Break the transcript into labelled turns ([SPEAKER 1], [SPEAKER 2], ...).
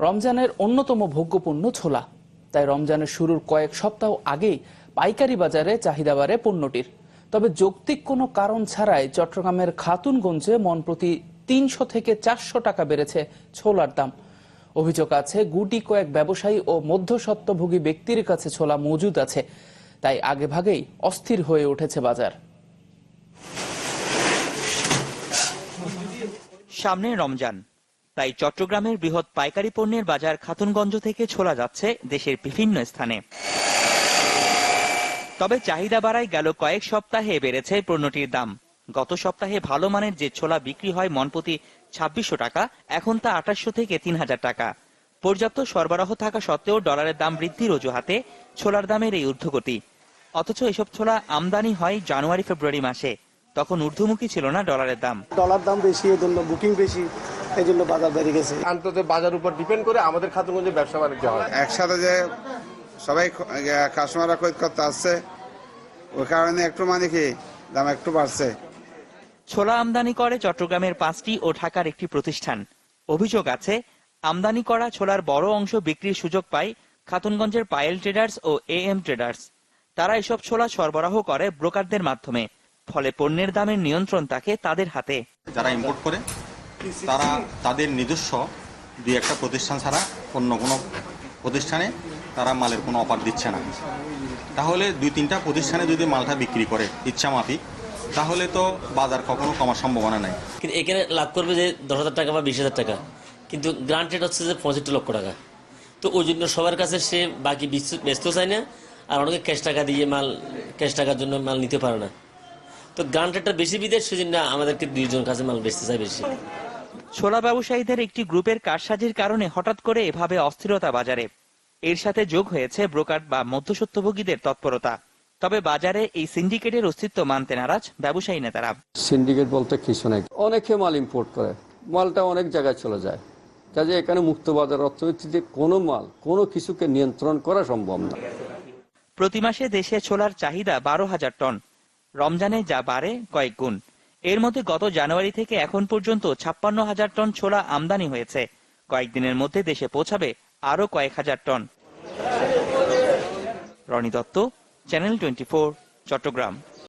[SPEAKER 1] রমজানের অন্যতম ভোগ্যপণ্য ছোলা। তাই রমজানের শুরুর কয়েক সপ্তাহ আগেই পাইকারি বাজারে চাহিদা বাড়ে পণ্যটির। তবে যৌক্তিক কোনো কারণ ছাড়াই চট্টগ্রামের খাতুনগঞ্জে মন প্রতি তিনশো থেকে চারশো টাকা বেড়েছে ছোলার দাম। অভিযোগ আছে, গুটি কয়েক ব্যবসায়ী ও মধ্যস্বত্বভোগী ব্যক্তির কাছে ছোলা মজুদ আছে। তাই আগেভাগেই অস্থির হয়ে উঠেছে বাজার।
[SPEAKER 2] সামনে রমজান। তাই চট্টগ্রামের বৃহৎ পাইকারি পণ্যের বাজার খাতুনগঞ্জ থেকে ছোলা যাচ্ছে দেশের বিভিন্ন স্থানে। তবে চাহিদা বাড়ায় গেল কয়েক সপ্তাহে বেড়েছে পণ্যটির দাম। গত সপ্তাহে ভালো মানের যে ছোলা বিক্রি হয় মনপ্রতি ছাব্বিশশো টাকা, এখন তা আঠাশশো থেকে তিন হাজার টাকা। পর্যাপ্ত সরবরাহ থাকা সত্ত্বেও ডলারের দাম বৃদ্ধির অজুহাতে ছোলার দামের এই ঊর্ধ্বগতি। অথচ এসব ছোলা আমদানি হয় জানুয়ারি ফেব্রুয়ারি মাসে, তখন ঊর্ধ্বমুখী ছিল না ডলারের দাম।
[SPEAKER 3] ডলার দাম বেশি বুকিং বেশি। এই জন্য বাজার বেড়ে গেছে।
[SPEAKER 4] আন্তর্জাতিক বাজার উপর ডিপেন্ড করে আমাদের খাতুনগঞ্জে ব্যবসা বাণিজ্য হয়।
[SPEAKER 5] একসাথে যে সবাই কাস্টমাররা খরিদ করতে আসছে ওই কারণে একটু মানে কি দাম একটু বাড়ছে।
[SPEAKER 2] ছোলা আমদানি করে চট্টগ্রামের পাঁচটি ও ঢাকার একটি প্রতিষ্ঠান। অভিযোগ আছে আমদানি করা ছোলার বড় অংশ বিক্রির সুযোগ পায় খাতুনগঞ্জের পায়েল ট্রেডার্স ও এ এম ট্রেডার্স। তারা এসব ছোলা সরবরাহ করে ব্রোকারদের মাধ্যমে ফলে পণ্যের দামের নিয়ন্ত্রণ থাকে তাদের হাতে।
[SPEAKER 6] যারা ইম্পোর্ট করে তারা তাদের নিজস্ব দুই একটা প্রতিষ্ঠান ছাড়া অন্য কোনো প্রতিষ্ঠানে তারা মালের কোনো অফার দিচ্ছে না। তাহলে দুই তিনটা প্রতিষ্ঠানে যদি মালটা বিক্রি করে ইচ্ছা মাফিক, তাহলে তো বাজার কখনো কমার সম্ভাবনা নাই।
[SPEAKER 7] কিন্তু এখানে লাভ করবে যে দশ হাজার টাকা বা বিশ হাজার টাকা। কিন্তু গ্রান্টেড হচ্ছে যে পঁয়ষট্টি লক্ষ টাকা। তো ওই জন্য সবার কাছে সে বাকি বেচতে চায় না, আর অনেকে ক্যাশ টাকা দিয়ে মাল ক্যাশ টাকার জন্য মাল নিতে পারে না। তো গ্রান্টেডটা বেশি বিদেশ, সেজন্য আমাদেরকে দুইজন কাছে মাল বেচতে চায় বেশি।
[SPEAKER 2] ছোলা ব্যবসায়ীদের একটি গ্রুপের কারসাজির কারণে হঠাৎ করে এভাবে অস্থিরতা বাজারে। এর সাথে যোগ হয়েছে ব্রোকার বা মধ্যস্বত্বভোগীদের তৎপরতা। তবে বাজারে এই সিন্ডিকেটের অস্তিত্ব মানতে নারাজ ব্যবসায়ী নেতারা।
[SPEAKER 8] সিন্ডিকেট বলতে কিছু নেই। অনেকে মাল ইম্পোর্ট করে। মালটা অনেক জায়গায় চলে যায়। কাজে এখানে মুক্ত বাজার অর্থনীতিতে কোনো মাল কোনো কিছুকে নিয়ন্ত্রণ করা সম্ভব না।
[SPEAKER 2] প্রতি মাসে দেশে ছোলার চাহিদা বারো হাজার টন। রমজানে যা বাড়ে কয়েক গুণ। এর মধ্যে গত জানুয়ারি থেকে এখন পর্যন্ত ছাপ্পান্ন হাজার টন ছোলা আমদানি হয়েছে। কয়েকদিনের মধ্যে দেশে পৌঁছাবে আরও কয়েক হাজার ton. Roni Dutta channel twenty Chattogram.